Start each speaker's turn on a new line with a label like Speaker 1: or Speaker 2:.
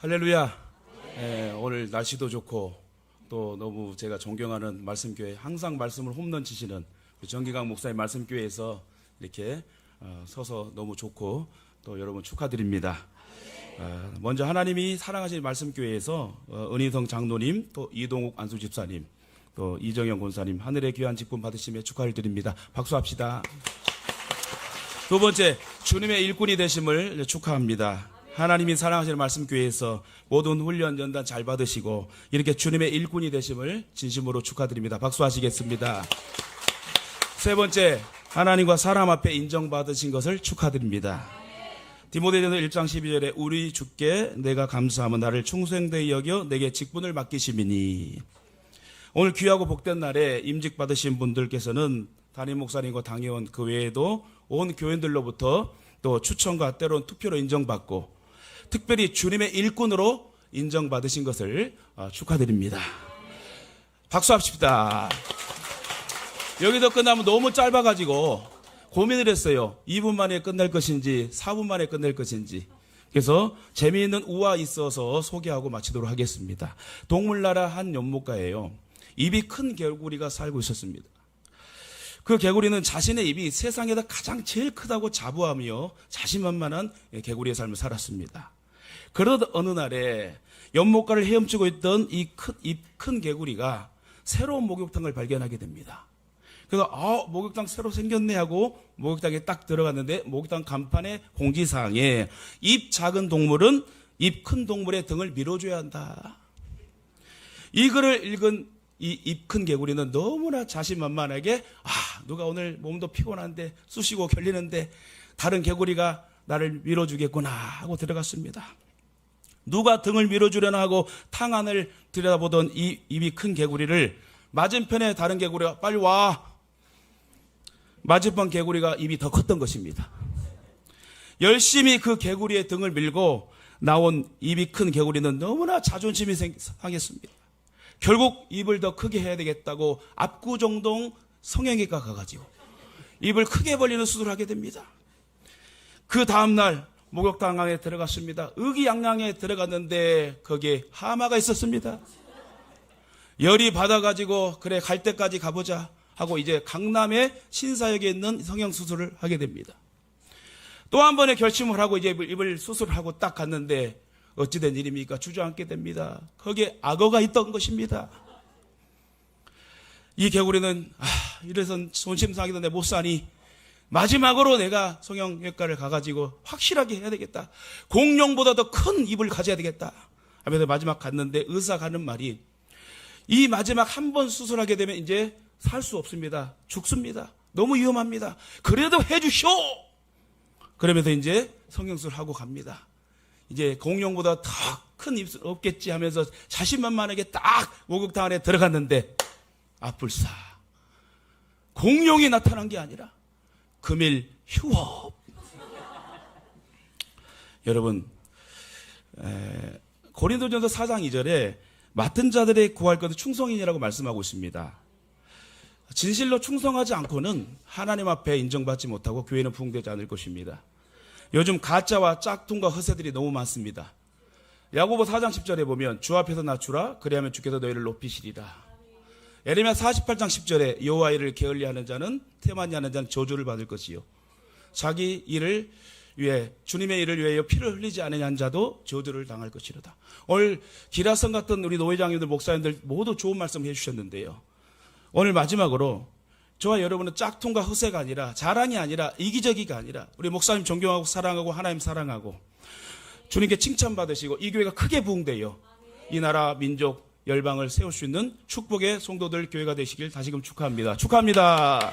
Speaker 1: 할렐루야. 예, 오늘 날씨도 좋고 또 너무 제가 존경하는 말씀교회 항상 말씀을 홈런 치시는 그 정기강 목사님 말씀교회에서 이렇게 어, 서서 너무 좋고 또 여러분 축하드립니다. 어, 먼저 하나님이 사랑하시는 말씀교회에서 어, 은희성 장로님 또 이동욱 안수 집사님 또 이정영 권사님 하늘의 귀한 직분 받으심에 축하를 드립니다. 박수합시다. 두 번째 주님의 일꾼이 되심을 축하합니다. 하나님이 사랑하시는 말씀교회에서 모든 훈련 연단 잘 받으시고 이렇게 주님의 일꾼이 되심을 진심으로 축하드립니다. 박수하시겠습니다. 세 번째 하나님과 사람 앞에 인정받으신 것을 축하드립니다. 디모데전서 1장 12절에 우리 주께 내가 감사하면 나를 충성되이 여겨 내게 직분을 맡기심이니 오늘 귀하고 복된 날에 임직 받으신 분들께서는 담임 목사님과 당회원 그 외에도 온 교인들로부터 또 추천과 때론 투표로 인정받고 특별히 주님의 일꾼으로 인정받으신 것을 어, 축하드립니다. 박수 합시다. 여기서 끝나면 너무 짧아가지고 고민을 했어요. 2분 만에 끝날 것인지 4분 만에 끝낼 것인지. 그래서 재미있는 우화 있어서 소개하고 마치도록 하겠습니다. 동물나라 한 연못가예요. 입이 큰 개구리가 살고 있었습니다. 그 개구리는 자신의 입이 세상에서 가장 제일 크다고 자부하며 자신만만한 개구리의 삶을 살았습니다. 그러던 어느 날에 연못가를 헤엄치고 있던 이큰 개구리가 새로운 목욕탕을 발견하게 됩니다. 그래서 아 목욕탕 새로 생겼네 하고 목욕탕에 딱 들어갔는데 목욕탕 간판에 공지사항에 입 작은 동물은 입 큰 동물의 등을 밀어줘야 한다. 이 글을 읽은 이 입 큰 개구리는 너무나 자신만만하게 아 누가 오늘 몸도 피곤한데 쑤시고 결리는데 다른 개구리가 나를 밀어주겠구나 하고 들어갔습니다. 누가 등을 밀어주려나 하고 탕 안을 들여다보던 이 입이 큰 개구리를 맞은편에 다른 개구리가 빨리 와. 맞은편 개구리가 입이 더 컸던 것입니다. 열심히 그 개구리의 등을 밀고 나온 입이 큰 개구리는 너무나 자존심이 생- 상했습니다. 결국 입을 더 크게 해야 되겠다고 압구정동 성형외과 가가지고 입을 크게 벌리는 수술을 하게 됩니다. 그 다음날 목욕탕 안에 들어갔습니다. 의기양양에 들어갔는데 거기에 하마가 있었습니다. 열이 받아가지고 그래 갈 때까지 가보자 하고 이제 강남의 신사역에 있는 성형수술을 하게 됩니다. 또 한 번의 결심을 하고 이제 입을, 수술하고 딱 갔는데 어찌된 일입니까? 주저앉게 됩니다. 거기에 악어가 있던 것입니다. 이 개구리는 아, 이래선 손심상하게 내못 사니 마지막으로 내가 성형외과를 가가지고 확실하게 해야 되겠다. 공룡보다 더 큰 입을 가져야 되겠다. 하면서 마지막 갔는데 의사가 하는 말이 이 마지막 한 번 수술하게 되면 이제 살 수 없습니다. 죽습니다. 너무 위험합니다. 그래도 해주쇼! 그러면서 이제 성형수술 하고 갑니다. 이제 공룡보다 더 큰 입술 없겠지 하면서 자신만만하게 딱 목욕탕 안에 들어갔는데 아뿔싸. 공룡이 나타난 게 아니라 금일 휴업. 여러분, 에, 고린도전서 4장 2절에 맡은 자들의 구할 것은 충성인이라고 말씀하고 있습니다. 진실로 충성하지 않고는 하나님 앞에 인정받지 못하고 교회는 부흥되지 않을 것입니다. 요즘 가짜와 짝퉁과 허세들이 너무 많습니다. 야고보 4장 10절에 보면 주 앞에서 낮추라 그리하면 주께서 너희를 높이시리라. 에레미야 48장 10절에 여호와 일을 게을리하는 자는 태만히 하는 자는 저주를 받을 것이요. 자기 일을 위해 주님의 일을 위하여 피를 흘리지 않으냐 자도 저주를 당할 것이로다. 오늘 기라성 같은 우리 노회장님들 목사님들 모두 좋은 말씀 해주셨는데요. 오늘 마지막으로 저와 여러분은 짝퉁과 허세가 아니라 자랑이 아니라 이기적이가 아니라 우리 목사님 존경하고 사랑하고 하나님 사랑하고 주님께 칭찬받으시고 이 교회가 크게 부흥되어 이 나라 민족 열방을 세울 수 있는 축복의 성도들 교회가 되시길 다시금 축하합니다. 축하합니다.